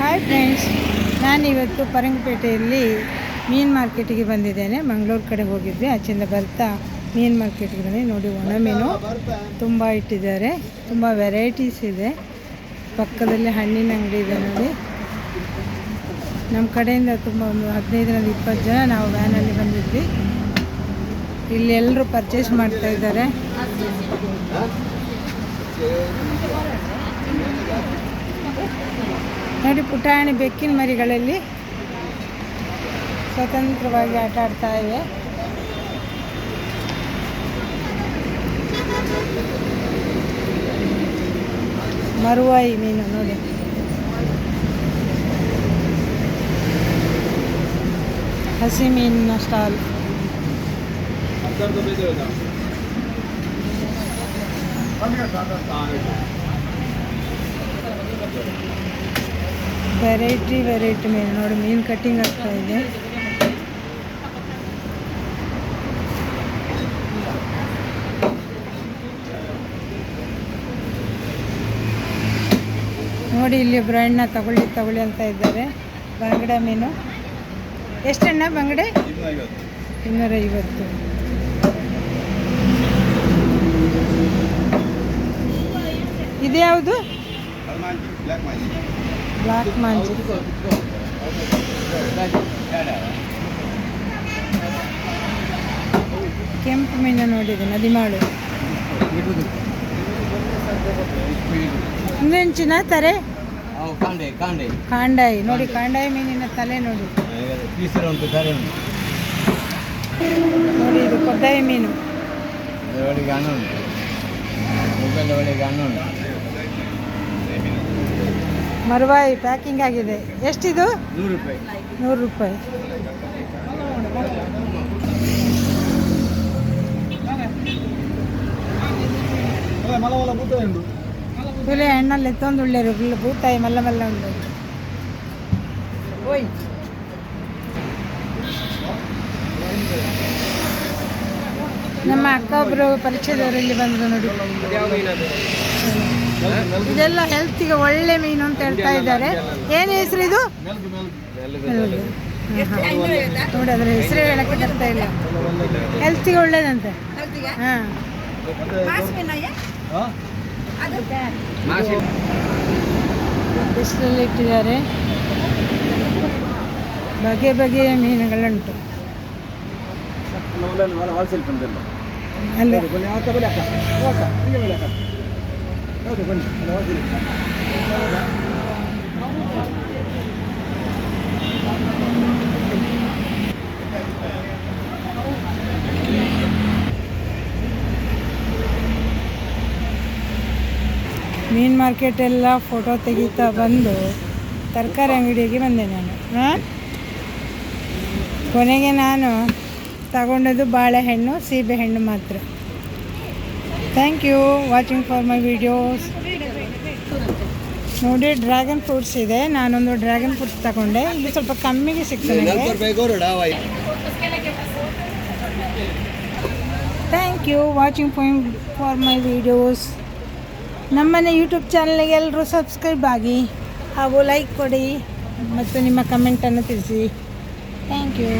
Hi friends ನಾನಿವತ್ತು ಪರಂಗಪೇಟೆಯಲ್ಲಿ ಮೀನು ಮಾರ್ಕೆಟಿಗೆ ಬಂದಿದ್ದೇನೆ. ಮಂಗಳೂರು ಕಡೆ ಹೋಗಿದ್ವಿ. ಆಚೆಯಿಂದ ಬರ್ತಾ ಮೀನು ಮಾರ್ಕೆಟ್ಗೆ ಬಂದು ನೋಡಿ, ಒಣ ಮೀನು ತುಂಬ ಇಟ್ಟಿದ್ದಾರೆ. ತುಂಬ ವೆರೈಟೀಸ್ ಇದೆ. ಪಕ್ಕದಲ್ಲಿ ಹಣ್ಣಿನ ಅಂಗಡಿ ಇದೆ ನೋಡಿ. ನಮ್ಮ ಕಡೆಯಿಂದ ತುಂಬ ಒಂದು ಹದಿನೈದರಿಂದ ಇಪ್ಪತ್ತು ಜನ ನಾವು ವ್ಯಾನಲ್ಲಿ ಬಂದಿದ್ವಿ. ಇಲ್ಲಿ ಎಲ್ಲರೂ ಪರ್ಚೇಸ್ ಮಾಡ್ತಾ ಇದ್ದಾರೆ. ನೋಡಿ ಪುಟಾಣಿ ಬೆಕ್ಕಿನ ಮರಿಗಳಲ್ಲಿ ಸ್ವತಂತ್ರವಾಗಿ ಆಟ ಆಡ್ತಾ ಇವೆ. ಮರುವಾಯಿ ಮೀನು ನೋಡಿ. ಹಸಿ ಮೀನಿನ ಸ್ಟಾಲ್. ವೆರೈಟಿ ವೆರೈಟಿ ಮೀನು. ನೋಡಿ, ಮೀನು ಕಟ್ಟಿಂಗ್ ಆಗ್ತಾ ಇದೆ. ನೋಡಿ, ಇಲ್ಲಿ ಅಣ್ಣ ತಗೊಳ್ಳಿ ತಗೊಳ್ಳಿ ಅಂತ ಇದ್ದಾರೆ. ಬಂಗಡೆ ಮೀನು. ಎಷ್ಟಣ್ಣ ಬಂಗಡೆ? ಇನ್ನೂರೈವತ್ತು. ಇದು ಬ್ಲಾಕ್ ಮಾಂಜಿ ಕೆಂಪು ಮೀನು ನೋಡಿದೆ ನದಿಮಾಳು. ಮುಂದೆಂಚಿನ ತರೆ? ಕಾಂಡೆ ಕಾಂಡೆ. ಕಾಂಡಾಯಿ. ನೋಡಿ ಕಾಂಡಾಯಿ ಮೀನಿನ ತಲೆ ನೋಡಿ. ನೋಡಿ ಇದು ಕೊಡ್ಡಾಯಿ ಮೀನು. ಹಣ್ಣು ಉಂಟು. ಮೊಬೈಲ್ ಹಣ್ಣು ಉಂಟು. ಮರುವಾಯಿ ಪ್ಯಾಕಿಂಗ್ ಆಗಿದೆ. ಎಷ್ಟಿದು? ನೂರು ರೂಪಾಯಿ. ತುಲೆ ಹಣ್ಣಲ್ಲಿ ಎತ್ತೊಂದು ಉಳ್ಳೇರು ಬೂತಾಯಿ ಮಲ್ಲ ಮಲ್ಲ ಉಂಡು ಓಯ್. ನಮ್ಮ ಅಕ್ಕ ಒಬ್ಬರು ಪರಿಚಯದವರು ಇಲ್ಲಿ ಬಂದರು ನೋಡಿ. ಇದೆಲ್ಲ ಹೆಲ್ತಿಗೆ ಒಳ್ಳೆ ಮೀನು ಅಂತ ಹೇಳ್ತಾ ಇದ್ದಾರೆ. ಏನು ಹೆಸರು ಇದು? ಹೌದು. ಹಾ, ಹಾ. ನೋಡಿ ಅದರ ಹೆಸರು ಹೇಳಕ್ಕೆ ಬರ್ತಾ ಇಲ್ಲ. ಹೆಲ್ತಿಗೆ ಒಳ್ಳೇದಂತೆ. ಹಾಂ. ಬಿಸಿಲಲ್ಲಿ ಇಟ್ಟಿದ್ದಾರೆ. ಬಗೆ ಬಗೆಯ ಮೀನುಗಳುಂಟು. ಅಲ್ಲ. ಹೌದು, ಬನ್ನಿ. ಮೀನು ಮಾರ್ಕೆಟ್ ಎಲ್ಲ ಫೋಟೋ ತೆಗಿತಾ ಬಂದು ತರಕಾರಿ ಅಂಗಡಿಗೆ ಬಂದೆ ನಾನು. ಕೊನೆಗೆ ನಾನು ತಗೊಂಡದ್ದು ಬಾಳೆಹಣ್ಣು, ಸೀಬೆಹಣ್ಣು ಮಾತ್ರ. Thank you watching for my videos ನೋಡಿ ಡ್ರ್ಯಾಗನ್ ಫ್ರೂಟ್ಸ್ ಇದೆ. ನಾನೊಂದು ಡ್ರ್ಯಾಗನ್ ಫ್ರೂಟ್ಸ್ ತಗೊಂಡೆ. ಇಲ್ಲಿ ಸ್ವಲ್ಪ ಕಮ್ಮಿಗೆ ಸಿಗ್ತದೆ ನನಗೆ thank you watching for my videos ನಮ್ಮನೆ ಯೂಟ್ಯೂಬ್ ಚಾನಲ್ಗೆ ಎಲ್ಲರೂ ಸಬ್ಸ್ಕ್ರೈಬ್ ಆಗಿ ಹಾಗೂ ಲೈಕ್ ಕೊಡಿ ಮತ್ತು ನಿಮ್ಮ ಕಮೆಂಟನ್ನು ತಿಳಿಸಿ. Thank you